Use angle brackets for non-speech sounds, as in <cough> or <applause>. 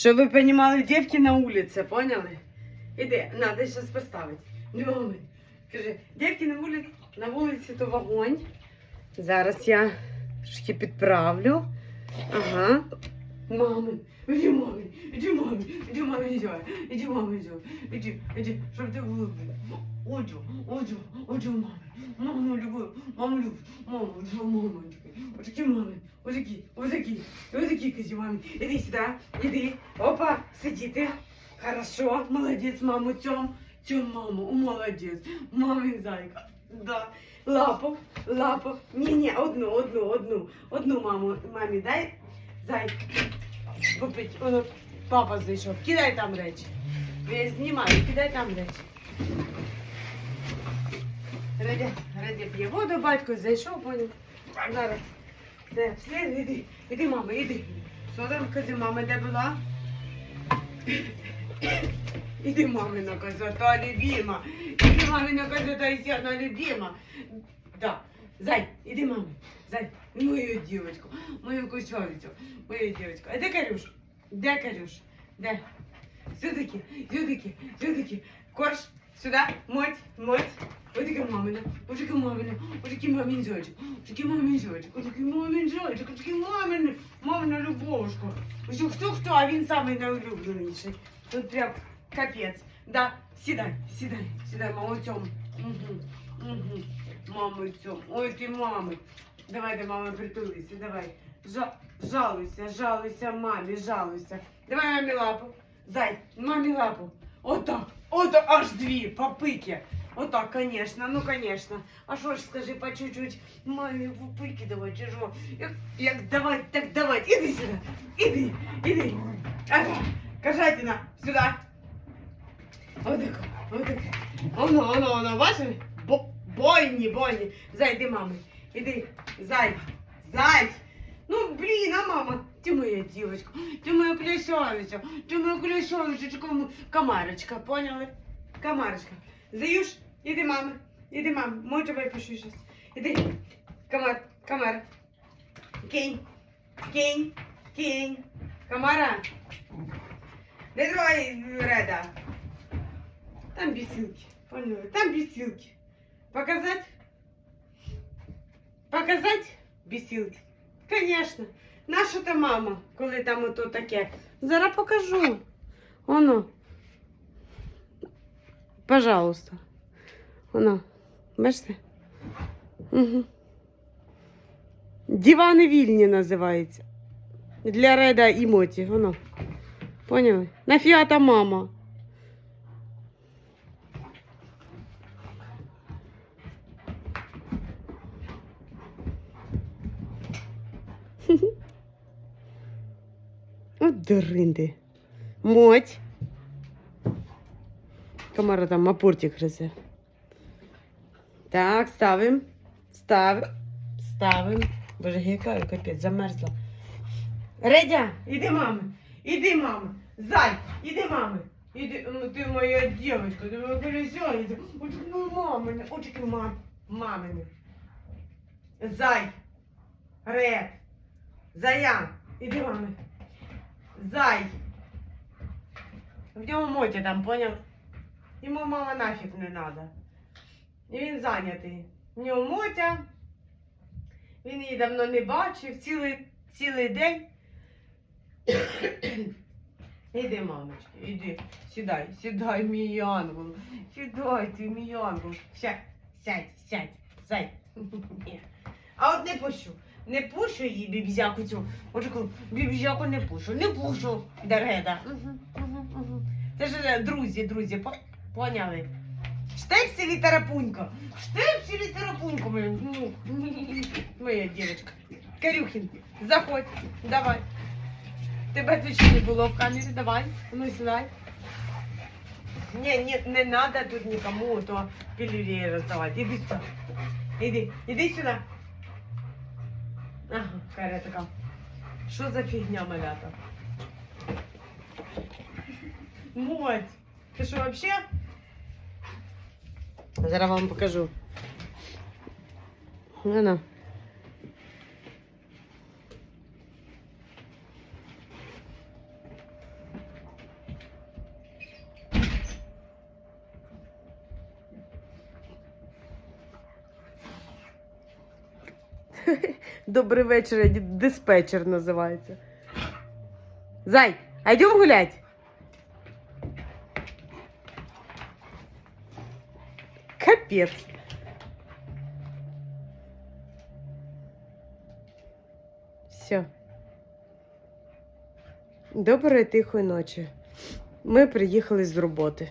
Щоб ви розуміли, дівки на вулиці, поняли? Іди, на, дай зараз поставити. Дьоми. Кажи, дівки на вулиці, на вулиці то вогонь. Зараз я трошки підправлю. Ага. Мами, іди мами, іди мами, іди мами, іди, іди мами, іди, іди, іди, щоб ти було. Оджу, оджу, оджу мами. Маму люблю, маму люблю, маму, люблю, маму. Отакі мами, отакі, отакі, отакі, кажі мамі. Іди сюди, іди. Опа, сидіти. Хорошо, молодець, маму, цьом, цьом, маму, молодець. Мамин зайка. Да. Лапу, лапу. Ні, одну, одну, одну. Одну маму, мамі дай. Зай. Попить. Воно папа зайшов. Кидай там речі. Я знімаю, кидай там речі. Радя, Радя п'є воду, батько зайшов, поняв. Зараз. Все, все, іди, іди, мама, іди. Що кази, мама, де була? Іди, мамина козота, любима. Іди, мамина козота, і сяна, любима. Да. Зай, іди, мама. Зай, мою дівочку, мою кучовицю, мою дівочку. А де Карюш? Де Карюш? Де? Сюдики, сюдики, сюдики. Корж, сюди, моть, моть. Отаке мамина, отаке мамина, отаке мамин зайчик, отаке мамин зайчик, отаке мамин зайчик, отаке мамин, мамина любовушка. Ось хто хто, а він самий найулюбленіший. Тут прям капець. Да, сідай, сідай, сідай, мамо цьому. Угу, угу. Мамо цьому. Ой, ти мами. Давай до мами притулися, давай. Жа жалуйся, жалуйся мамі, жалуйся. Давай мамі лапу. Зай, мамі лапу. Отак, ото аж дві, попики. Отак, конечно, ну конечно. А що ж скажи по чуть-чуть, мамі попики давай, чи що? Як, як давай, так давай, іди сюди, іди, іди. Ага, кажатина, сюди. Отако, отако. Оно, оно, оно, бачиш? Бо, бойні, бойні. Зай, іди, мами, іди, зай, зай. Ну, блін, а мама, ти моя дівочка, ти моя красавиця, ти моя красавиця, кому комарочка, поняли? Комарочка. Заюш, іди, мама, іди, мама, може випишу щось. Іди, комар, комар. Кінь, кінь, кінь, комара. Не трогай Реда. Там бесилки, поняли? Там бесилки. Показать? Показать бесилки? Конечно. Наша та мама, коли там ото таке. Зараз покажу. Оно. Пожалуйста. Оно. Бачите? Угу. Дивани вільні називається. Для Реда і Моті. Воно. Поняли? На фіата мама. <laughs> От дуринди. Моть. Комара там апортик гризе. Так, ставим. Ставим. Ставим. Боже, яка капець, замерзла. Редя, іди, мами. Іди, мама. Зай, іди, мами. Іди, ну ти моя дівчинка, ти моя колесяниця. Очки, ну, мамини, очки, мам, мамини. Зай. Ред. Заян. Іди, мами. Зай. В нього моті там, поняв? Йому мама нафіг не треба. І він зайнятий. В нього мотя. Він її давно не бачив цілий, цілий день. Іди, мамочки, іди. Сідай, сідай, мій ангел. Сідай, ти мій ангел. Сядь, сядь, сядь, сядь. А от не пущу. Не пущу її бібізяку цю. Отаку бібізяку не пущу. Не пущу. Дареда. Це ж е, друзі, друзі, по- поняли? Штепсі тарапунька. Штепсі тарапунька, моя, ну, <laughs> моя дівчинка. Карюхін, заходь, давай. Тебе тут ще не було в камері, давай, ну сідай. Ні, ні, не надо тут нікому то пілюлі роздавати. Іди сюди. Іди, іди сюди. Ага, Каря така. Що за фігня малята? Моть, ти що вообще? Зараз вам покажу. Вона. <laughs> Добрий вечір, диспетчер називається. Зай, а йдемо гулять? Капець. Все. Доброї тихої ночі. Ми приїхали з роботи.